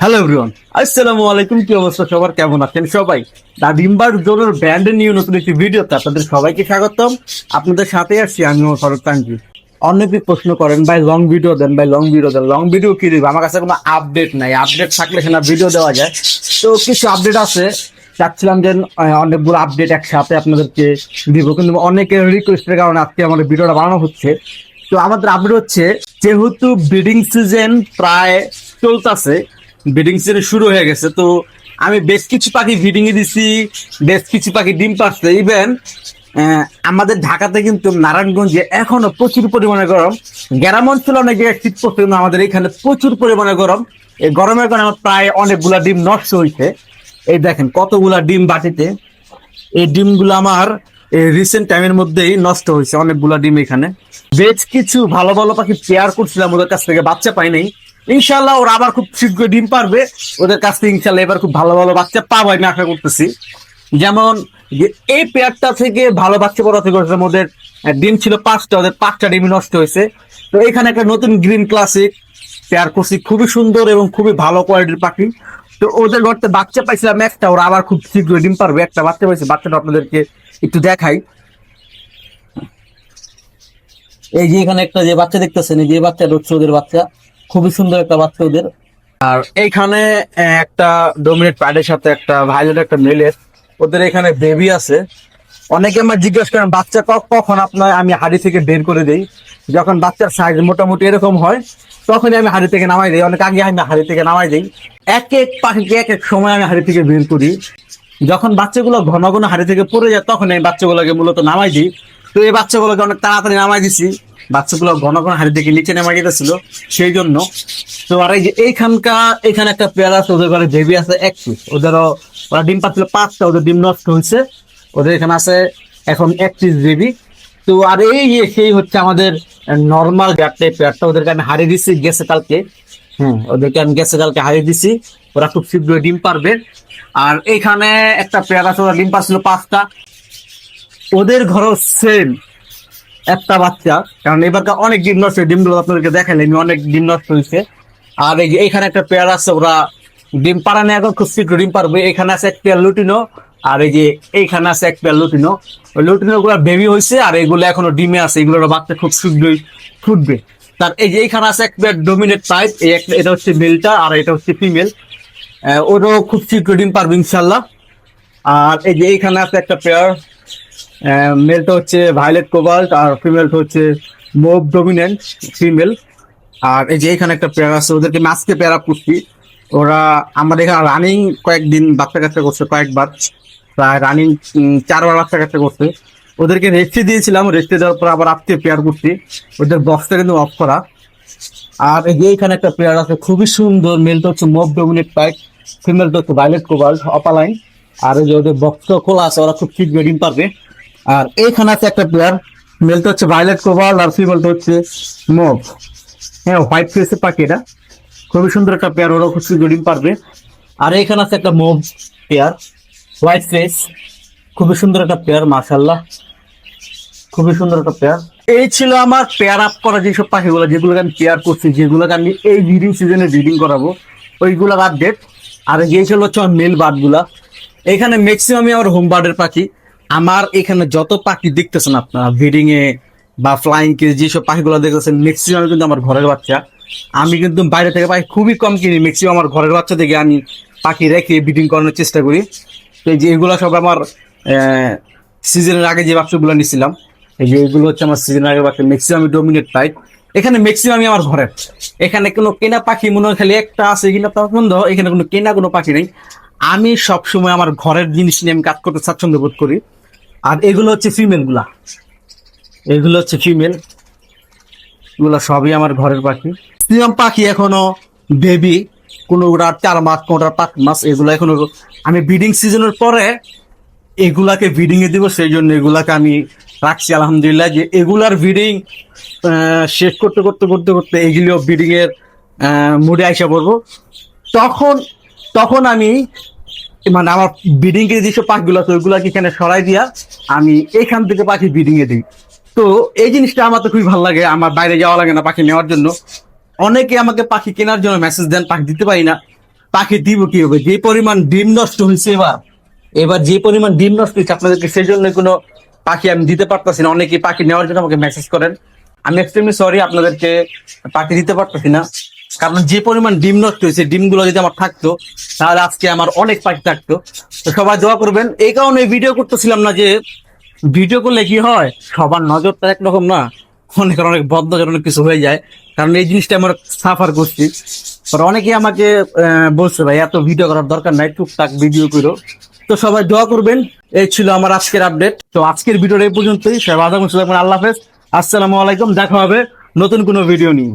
Hello everyone আসসালামু আলাইকুম, কি অবস্থা সবার? কেমন আছেন সবাই? দা ডিম্বার জোনের ব্র্যান্ড নিউ নতুন একটি ভিডিওতে আপনাদের সবাইকে স্বাগতম। আপনাদের সাথে আসছি আমি ফারুক তানভীর অনেকে প্রশ্ন করেন, ভাই লং ভিডিও দেন, ভাই লং ভিডিও দেন লং ভিডিও কি দিবে? আমার কাছে কোনো আপডেট নাই। আপডেট থাকলে সেনা ভিডিও দেওয়া যায়। তো কিছু আপডেট আছে। চাচ্ছিলাম যে অনেকগুলো আপডেট একসাথে আপনাদেরকে দিব, কিন্তু অনেকের রিকোয়েস্টের কারণে আজকে আমাদের ভিডিওটা বানানো হচ্ছে। তো আমাদের আপডেট হচ্ছে, যেহেতু ব্রিডিং সিজন প্রায় চলতেছে ব্রিডিং সিজন শুরু হয়ে গেছে, তো আমি বেশ কিছু পাখি ব্রিডিং এ দিছি, বেশ কিছু পাখি ডিম পাচ্ছে ইভেন আমাদের ঢাকাতে কিন্তু নারায়ণগঞ্জে এখনও প্রচুর পরিমাণে গরম। গ্রাম অঞ্চলে অনেক শীত পড়ছে, কিন্তু আমাদের এখানে প্রচুর পরিমাণে গরম। এই গরমের কারণে আমার প্রায় অনেকগুলা ডিম নষ্ট হয়েছে। এই দেখেন কতগুলা ডিম বাটিতে। এই ডিমগুলো আমার রিসেন্ট টাইমের মধ্যেই নষ্ট হয়েছে, অনেকগুলা ডিম এখানে। বেশ কিছু ভালো ভালো পাখি পেয়ার করছিলাম, ওদের কাছ থেকে বাচ্চা পাই নাই। ইনশাল্লাহ ওরা আবার খুব শীঘ্র ডিম পারবে। ওদের কাছ থেকে ইনশাল্লাহ এবার খুব ভালো ভালো বাচ্চা পাবো আমি আশা করতেছি। যেমন এই পেয়ারটা থেকে ভালো বাচ্চা পড়া থেকে ওদের ডিম ছিল পাঁচটা, ওদের পাঁচটা ডিম নষ্ট হয়েছে। তো এখানে একটা নতুন গ্রিন ক্লাসিক পেয়ার করছি, খুবই সুন্দর এবং খুবই ভালো কোয়ালিটির পাখি। তো ওদের ঘরতে বাচ্চা পাইছিলাম একটা, ওরা আবার খুব শীঘ্র ডিম পারবে। একটা বাচ্চা পাইছে, বাচ্চাটা আপনাদেরকে একটু দেখাই। এই যে এখানে একটা যে বাচ্চা দেখতেছেন, এই যে বাচ্চাটা হচ্ছে ওদের বাচ্চা। খুবই সুন্দর একটা বাচ্চা ওদের। আর এইখানে একটা ডোমিনেট প্যাডের সাথে একটা ভাইলেট একটা মেলের ওদের এখানে বেবি আছে। অনেকে আমার জিজ্ঞেস করেন, বাচ্চা কখন আপনার আমি হাড়ি থেকে বের করে দেই? যখন বাচ্চার সাইজ মোটামুটি এরকম হয়, তখনই আমি হাড়ি থেকে নামাই দিই। অনেক আগে আমি হাড়ি থেকে নামাই দিই। এক এক পাখিকে এক এক সময় আমি হাড়ি থেকে বের করি। যখন বাচ্চাগুলো ঘন ঘন হাড়ি থেকে পড়ে যায় তখন এই বাচ্চাগুলোকে মূলত নামাই দিই। তো এই বাচ্চাগুলোকে অনেক তাড়াতাড়ি নামাই দিছি। বাচ্চাগুলো ঘন ঘন হাড়ি থেকে নিচে নামাই যেতেছিল সেই জন্য তো আর এই যে এইখানকার এখানে একটা পেয়ারা আছে, ওদের ঘরে বেবি আছে এক পিস ওদেরও, ওরা ডিম পাচ্ছিল পাঁচটা ওদের ডিম নষ্ট হয়েছে। ওদের এখানে আছে এখন এক পিস বেবি তো আর এই সেই হচ্ছে আমাদের নর্মাল গাটে পেয়ারটা। ওদেরকে আমি হারিয়ে দিছি গেছে কালকে। হ্যাঁ ওদেরকে আমি গেছে কালকে হারিয়ে দিছি। ওরা খুব শীঘ্রই ডিম পারবে। আর এইখানে একটা পেয়ার আছে, ওরা ডিম পাচ্ছিল পাঁচটা। ওদের ঘরও সেম একটা বাচ্চা, কারণ এবারকার অনেক ডিম নষ্ট হয়েছে, ডিমগুলো আপনাদেরকে দেখাইলাম অনেক ডিম নষ্ট হয়েছে। আর এই যে এইখানে একটা পেয়ার আছে, ওরা ডিম পাড়ানে এখন, খুব শীঘ্র ডিম পারবে এখানে আছে এক পেয়ার লুটিনো, আর এই যে এইখানে আছে এক পেয়ার লুটিনো। ওই লুটিনো গুলো বেবি হয়েছে, আর এইগুলো এখনও ডিমে আছে এগুলোর বাচ্চা খুব শীঘ্রই ফুটবে। তার এই যে এইখানে আছে এক পেয়ার ডোমিনেট টাইপ, এই একটা, এটা হচ্ছে মেলটা, আর এটা হচ্ছে ফিমেল। ওরাও খুব শীঘ্র ডিম পারবে ইনশাল্লাহ। আর এই যে এইখানে আছে একটা পেয়ার মেলটা হচ্ছে ভায়োলেট কোবাল্ট আর ফিমেলটা হচ্ছে মোভ ডোমিনেন্ট ফিমেল আর এই যে এখানে একটা পেয়ার আছে, ওদেরকে মাছকে পেয়ার করছি। ওরা আমাদের এখানে রানিং কয়েকদিন বাচ্চা কাচ্চা করছে, কয়েকবার। প্রায় রানিং চারবার বাচ্চা কাচ্চা করছে। ওদেরকে রেস্টে দিয়েছিলাম রেস্টে দেওয়ার পর আবার আজকে পেয়ার করছি। ওদের বক্সটা কিন্তু অফ করা। আর এই যে এখানে একটা পেয়ার আছে, খুবই সুন্দর। মেলটা হচ্ছে মোভ ডোমিনেট পাইট ফিমেলটা হচ্ছে ভায়োলেট কোবাল্ট অপালাইন আর এই যে ওদের বক্স খোলা আছে, ওরা খুব শীঘ্রই ডিম পারবে। আর এইখানে আছে একটা প্লেয়ার মেলটা হচ্ছে ভায়োলেট কোবাল্ট আর ফিমেলটা হচ্ছে মোভ হ্যাঁ হোয়াইট ফেসের পাখি এটা। খুবই সুন্দর একটা পেয়ার ওরা খুব ডিম পারবে। আর এইখানে আছে একটা মোভ পেয়ার হোয়াইট ফেস খুবই সুন্দর একটা পেয়ার মাশাল্লাহ খুবই সুন্দর একটা পেয়ার এই ছিল আমার পেয়ার আপ করা যেসব পাখিগুলো, যেগুলোকে আমি পেয়ার করছি, যেগুলোকে আমি এই ব্রিডিং সিজনে ব্রিডিং করাবো। ওইগুলোর আপডেট আর এই ছিল হচ্ছে আমার মেল বার্ডগুলা এখানে ম্যাক্সিমামই আমার হোম বার্ডের পাখি। আমার এখানে যত পাখি দেখতেছেন আপনারা ব্রিডিং এ বা ফ্লাইং কে যেসব পাখিগুলো দেখতেছেন ম্যাক্সিমাম কিন্তু আমার ঘরের বাচ্চা। আমি কিন্তু বাইরে থেকে পাখি খুবই কম কিনি ম্যাক্সিমাম আমার ঘরের বাচ্চা থেকে আমি পাখি রেখে ব্রিডিং করানোর চেষ্টা করি। তো এই যে এগুলো সব আমার সিজনের আগে যে বাচ্চাগুলো নিছিলাম এই যে এগুলো হচ্ছে আমার সিজনের আগে বাচ্চা ম্যাক্সিমাম ডোমিনেট পাই। এখানে ম্যাক্সিমামই আমার ঘরের। এখানে কোনো কেনা পাখি, মনে হয় খালি একটা আছে কিনা তার বন্ধ, এখানে কোনো কেনা কোনো পাখি নেই। আমি সবসময় আমার ঘরের জিনিস নিয়ে আমি কাজ করতে স্বাচ্ছন্দ্য বোধ করি। আর এগুলো হচ্ছে ফিমেলগুলা। এগুলো হচ্ছে ফিমেল এগুলো সবই আমার ঘরের পাখি। ম্যাক্সিমাম পাখি এখনও বেবি কোনোটা চার মাস কোনোটা পাঁচ মাস এগুলো এখনও আমি ব্রিডিং সিজনের পরে এগুলাকে ব্রিডিং এ দিব, সেই জন্য এগুলাকে আমি রাখছি, আলহামদুলিল্লাহ। যে এগুলার ব্রিডিং শেষ করতে করতে করতে করতে এগুলিও ব্রিডিং এর মুডে আইসা পড়ব। তখন তখন আমি মানে আমার ব্রিডিং এর যেসব পাখিগুলো আছে ওইগুলাকে এখানে সরাই দিয়া আমি এখান থেকে পাখি ব্রিডিং এ দিই। তো এই জিনিসটা আমার তো খুবই ভালো লাগে, আমার বাইরে যাওয়া লাগে না পাখি নেওয়ার জন্য। অনেকে আমাকে পাখি কেনার জন্য মেসেজ দেন, পাখি দিতে পারি না। পাখি দিব কি হবে? যে পরিমাণ ডিম নষ্ট হয়েছে এবার এবার যে পরিমাণ ডিম নষ্ট হয়েছে, আপনাদেরকে সেই জন্য কোনো পাখি আমি দিতে পারতেছি না। অনেকে পাখি নেওয়ার জন্য আমাকে মেসেজ করেন। আমি এক্সট্রিমলি সরি আপনাদেরকে পাখি দিতে পারতেছি না। কারণ যে পরিমাণ ডিম নষ্ট হয়েছে, ডিমগুলো যদি আমার থাকতো, তাহলে আজকে আমার অনেক পাখি থাকতো। তো সবাই দোয়া করবেন। এই কারণে ভিডিও করতেছিলাম না যে ভিডিও করলে কি হয়? সবার নজরটা একরকম না। অনেক অনেক বদ্ধ অনেক কিছু হয়ে যায়। কারণ এই জিনিসটা আমরা সাফার করছি। আর অনেকেই আমাকে বলছে, ভাই, এত ভিডিও করার দরকার নাই, টুকটাক ভিডিও করো। তো সবাই দোয়া করবেন। এই ছিল আমার আজকের আপডেট তো আজকের ভিডিওটা এই পর্যন্তই। সবাই। আল্লাহ হাফেজ। আসসালামু আলাইকুম। দেখা হবে নতুন কোনো ভিডিও নিয়ে।